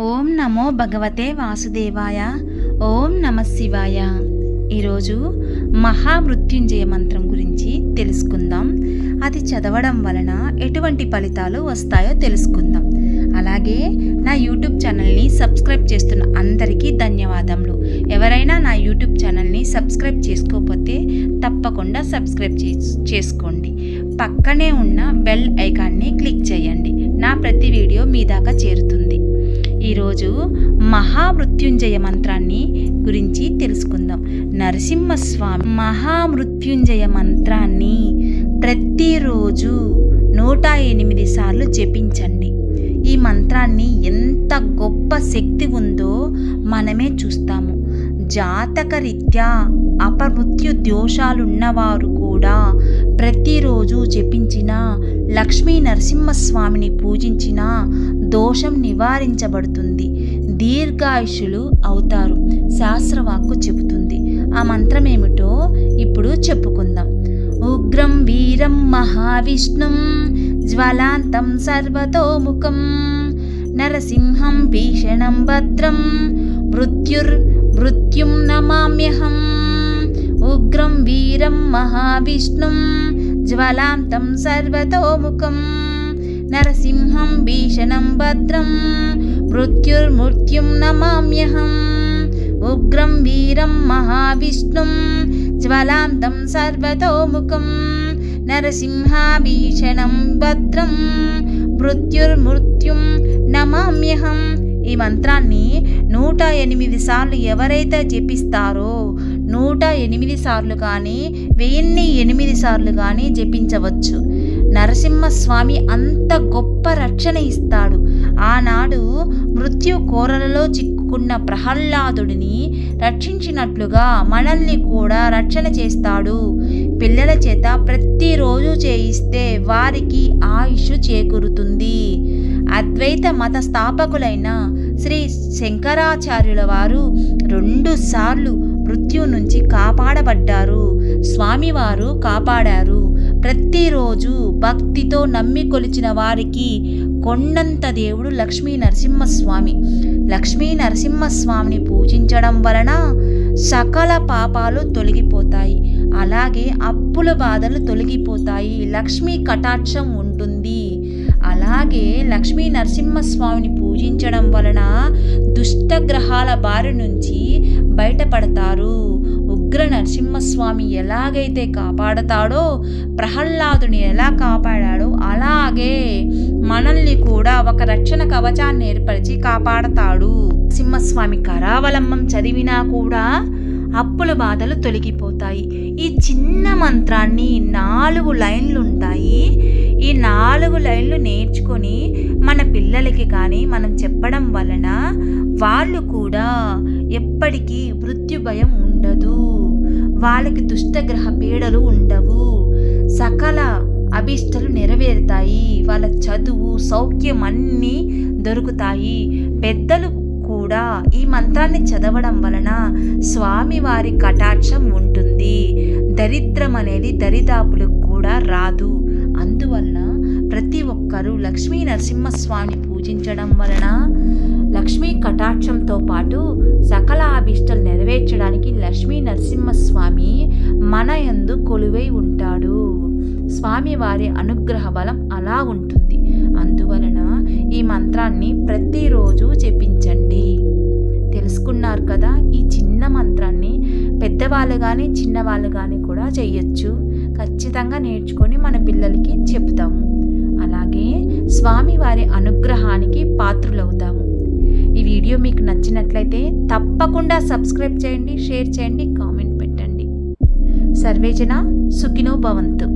ఓం నమో భగవతే వాసుదేవాయ. ఓం నమ శివాయ. ఈరోజు మహామృత్యుంజయ మంత్రం గురించి తెలుసుకుందాం. అది చదవడం వలన ఎటువంటి ఫలితాలు వస్తాయో తెలుసుకుందాం. అలాగే నా యూట్యూబ్ ఛానల్ని సబ్స్క్రైబ్ చేస్తున్న అందరికీ ధన్యవాదములు. ఎవరైనా నా యూట్యూబ్ ఛానల్ని సబ్స్క్రైబ్ చేసుకోకపోతే తప్పకుండా సబ్స్క్రైబ్ చేసుకోండి. పక్కనే ఉన్న బెల్ ఐకాన్ని క్లిక్ చేయండి. నా ప్రతి వీడియో మీ దాకా చేరుతుంది. ఈరోజు మహామృత్యుంజయ మంత్రాన్ని గురించి తెలుసుకుందాం. నరసింహస్వామి మహామృత్యుంజయ మంత్రాన్ని ప్రతిరోజు నూట ఎనిమిది సార్లు జపించండి. ఈ మంత్రాన్ని ఎంత గొప్ప శక్తి ఉందో మనమే చూస్తాము. జాతకరీత్యా అపమృత్యు దోషాలున్నవారు కూడా ప్రతిరోజు జపించిన లక్ష్మీ నరసింహస్వామిని పూజించిన దోషం నివారించబడుతుంది. దీర్ఘాయుషులు అవుతారు శాస్త్రవాక్కు చెబుతుంది. ఆ మంత్రం ఏమిటో ఇప్పుడు చెప్పుకుందాం. ఉగ్రం వీరం మహావిష్ణుం జ్వలాంతం సర్వతోముఖం నరసింహం భీషణం భద్రం మృత్యుర్ మృత్యుం నమామ్యహం ఉగ్రం వీరం మహావిష్ణుం జ్వలాంతం సర్వతోముఖం. నరసింహం భీషణం భద్రం మృత్యుర్మృత్యుం నమామ్యహం ఉగ్రం వీరం మహావిష్ణుం జ్వలాంతం సర్వతోముఖం నరసింహాభీషణం భద్రం మృత్యుర్మృత్యుం నమామ్యహం ఈ మంత్రాన్ని నూట ఎనిమిది సార్లు ఎవరైతే జపిస్తారో నూట ఎనిమిది సార్లు కానీ వెయ్యిన్ని ఎనిమిది సార్లు కానీ జపించవచ్చు. నరసింహస్వామి అంత గొప్ప రక్షణ ఇస్తాడు. ఆనాడు మృత్యు కోరలలో చిక్కుకున్న ప్రహ్లాదుడిని రక్షించినట్లుగా మనల్ని కూడా రక్షణ చేస్తాడు. పిల్లల చేత ప్రతిరోజు చేయిస్తే వారికి ఆయుష్ చేకూరుతుంది. అద్వైత మత స్థాపకులైన శ్రీ శంకరాచార్యుల వారు రెండు సార్లు మృత్యు నుంచి కాపాడబడ్డారు. స్వామివారు కాపాడారు. ప్రతిరోజు భక్తితో నమ్మి కొలిచిన వారికి కొండంత దేవుడు లక్ష్మీ నరసింహస్వామి. లక్ష్మీ నరసింహస్వామిని పూజించడం వలన సకల పాపాలు తొలగిపోతాయి. అలాగే అప్పుల బాధలు తొలగిపోతాయి. లక్ష్మీ కటాక్షం ఉంటుంది. అలాగే లక్ష్మీ నరసింహస్వామిని పూజించడం వలన దుష్టగ్రహాల బారి నుంచి బయటపడతారు. ఉగ్ర నరసింహస్వామి ఎలాగైతే కాపాడతాడో ప్రహ్లాదుని ఎలా కాపాడాడో అలాగే మనల్ని కూడా ఒక రక్షణ కవచాన్ని ఏర్పరిచి కాపాడతాడు. సింహస్వామి కరావలంబం చదివినా కూడా అప్పుల బాధలు తొలగిపోతాయి. ఈ చిన్న మంత్రాన్ని నాలుగు లైన్లు ఉంటాయి ఈ నాలుగు లైన్లు నేర్చుకొని మన పిల్లలకి కానీ మనం చెప్పడం వలన వాళ్ళు కూడా ఎప్పటికీ మృత్యు భయం వాళ్ళకి దుష్టగ్రహ పీడలు ఉండవు. సకల అభిష్టలు నెరవేరుతాయి. వాళ్ళ చదువు సౌఖ్యం అన్నీ దొరుకుతాయి. పెద్దలు కూడా ఈ మంత్రాన్ని చదవడం వలన స్వామివారి కటాక్షం ఉంటుంది. దరిద్రం అనేది దరిదాపులకు కూడా రాదు. అందువలన ప్రతి ఒక్కరూ లక్ష్మీ నరసింహస్వామిని పూజించడం వలన లక్ష్మీ కటాక్షంతో పాటు సకల అభిష్టలు నెరవేర్చడానికి లక్ష్మీ నరసింహస్వామి మన యందు కొలువై ఉంటాడు. స్వామివారి అనుగ్రహ బలం అలా ఉంటుంది. అందువలన ఈ మంత్రాన్ని ప్రతిరోజు జపించండి. తెలుసుకున్నారు కదా ఈ చిన్న మంత్రాన్ని పెద్దవాళ్ళు కానీ చిన్నవాళ్ళు కానీ కూడా చేయొచ్చు. ఖచ్చితంగా నేర్చుకొని మన పిల్లలకి చెప్తాము. అలాగే స్వామివారి అనుగ్రహానికి పాత్రులవుతాము. ఈ వీడియో మీకు నచ్చినట్లయితే తప్పకుండా సబ్స్క్రైబ్ చేయండి షేర్ చేయండి కామెంట్ పెట్టండి. సర్వేజన సుఖినో భవంతు.